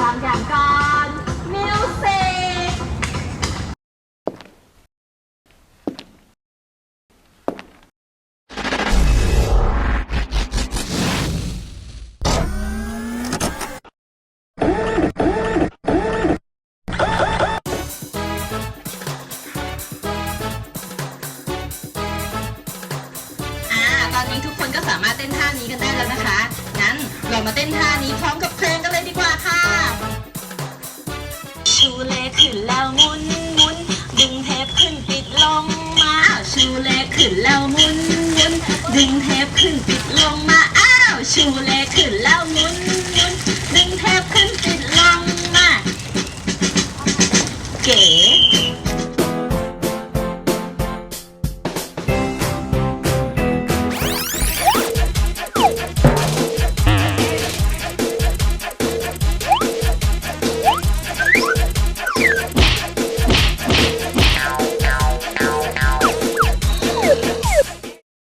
บางอย่างก่อนมิวสิกอ่ตอนนี้ทุกคนก็สามารถเต้นท่านี้กันได้แล้วนะคะ งั้นเรามาเต้นท่านี้พร้อมกับ ชูแลขึ้นแล้วมุนมุนดึงเทปขึ้นปิดลงมาอ้าวชูแลขึ้นแล้วมุนมุนดึงเทปขึ้นปิดลงมาเก๋